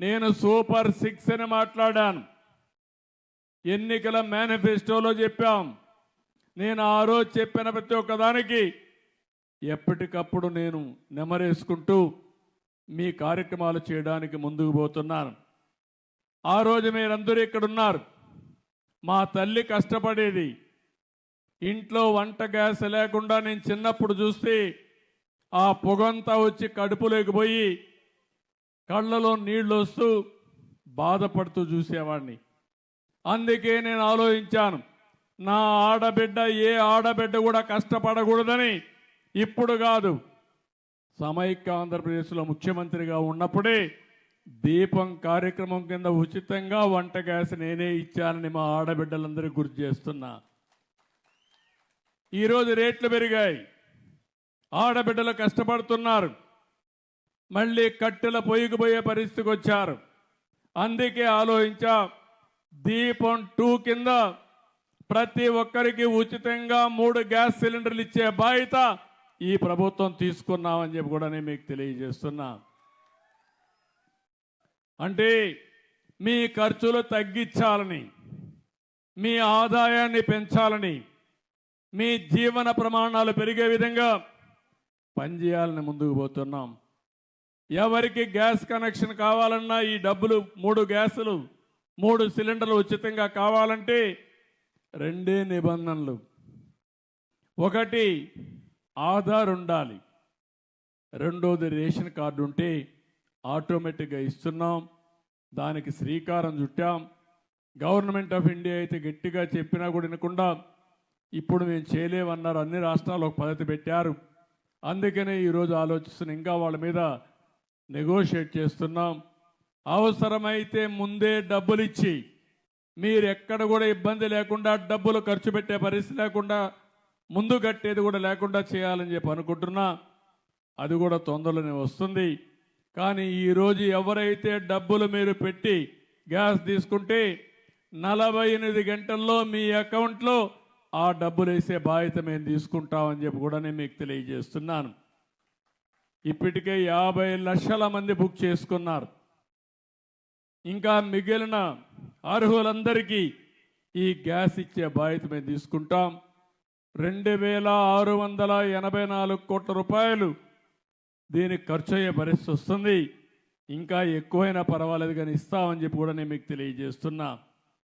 నేను super six అని మాట్లాడాను. ఎన్నికల మేనిఫెస్టోలో చెప్పాం. నేను ఆ రోజు చెప్పిన ప్రతి ఒక్కదానికి ఎప్పటికప్పుడు నేను నెమరేసుకుంటూ మీ కార్యక్రమాలు చేయడానికి ముందుకు పోతున్నాను. ఆ రోజు మీరందరూ ఇక్కడ ఉన్నారు మా తల్లి కష్టపడేది. ఇంట్లో వంట గ్యాస్ లేకుండా నేను చిన్నప్పుడు చూస్తే ఆ పొగంతా వచ్చి కడుపులోకి పోయి కళ్ళలో నీళ్ళు వస్తూ బాధపడుతూ చూసేవాడిని అందుకే నేను ఆలోచించాను నా ఆడబిడ్డ ఏ ఆడబిడ్డ కూడా కష్టపడకూడదని. ఇప్పుడు కాదు సమైక్య ఆంధ్రప్రదేశ్లో ముఖ్యమంత్రిగా ఉన్నప్పుడే దీపం కార్యక్రమం కింద ఉచితంగా వంట గ్యాస్ నేనే ఇచ్చానని మా ఆడబిడ్డలందరికీ గుర్తు చేస్తున్నా. ఈరోజు రేట్లు పెరిగాయి ఆడబిడ్డలు కష్టపడుతున్నారు. మళ్ళీ కట్టెల పొయ్యిపోయే పరిస్థితికి వచ్చారు. అందుకే ఆలోచించా దీపం టూ కింద ప్రతి ఒక్కరికి ఉచితంగా మూడు గ్యాస్ సిలిండర్లు ఇచ్చే బాధ్యత ఈ ప్రభుత్వం తీసుకున్నామని చెప్పి కూడా నేను మీకు తెలియజేస్తున్నా. అంటే మీ ఖర్చులు తగ్గించాలని మీ ఆదాయాన్ని పెంచాలని మీ జీవన ప్రమాణాలు పెరిగే విధంగా పనిచేయాలని ముందుకు పోతున్నాం. ఎవరికి గ్యాస్ కనెక్షన్ కావాలన్నా ఈ డబ్బులు మూడు గ్యాసులు మూడు సిలిండర్లు ఉచితంగా కావాలంటే రెండే నిబంధనలు. ఒకటి ఆధార్ ఉండాలి. రెండోది రేషన్ కార్డు ఉంటే ఆటోమేటిక్గా ఇస్తున్నాం. దానికి శ్రీకారం చుట్టాం. గవర్నమెంట్ ఆఫ్ ఇండియా అయితే గట్టిగా చెప్పినా కూడా వినకుండా ఇప్పుడు మేము చేయలేమన్నారు. అన్ని రాష్ట్రాలు ఒక పద్ధతి పెట్టారు. అందుకనే ఈరోజు ఆలోచిస్తున్న ఇంకా వాళ్ళ మీద నెగోషియేట్ చేస్తున్నాం. అవసరమైతే ముందే డబ్బులు ఇచ్చి మీరు ఎక్కడ కూడా ఇబ్బంది లేకుండా డబ్బులు ఖర్చు పెట్టే పరిస్థితి లేకుండా ముందు కట్టేది కూడా లేకుండా చేయాలని చెప్పి అనుకుంటున్నా. అది కూడా తొందరలోనే వస్తుంది. కానీ ఈరోజు ఎవరైతే డబ్బులు మీరు పెట్టి గ్యాస్ తీసుకుంటే నలభై ఎనిమిది గంటల్లో మీ అకౌంట్లో ఆ డబ్బులు వేసే బాధ్యత మేము తీసుకుంటామని చెప్పి కూడా నేను మీకు తెలియజేస్తున్నాను. ఇప్పటికే యాభై లక్షల మంది బుక్ చేసుకున్నారు. ఇంకా మిగిలిన అర్హులందరికీ ఈ గ్యాస్ ఇచ్చే బాధ్యత మేము తీసుకుంటాం. రెండు వేల ఆరు వందల ఎనభై నాలుగు కోట్ల రూపాయలు దీనికి ఖర్చు అయ్యే పరిస్థితి వస్తుంది. ఇంకా ఎక్కువైనా పర్వాలేదు కానీ ఇస్తామని చెప్పి కూడా నేను మీకు తెలియజేస్తున్నా.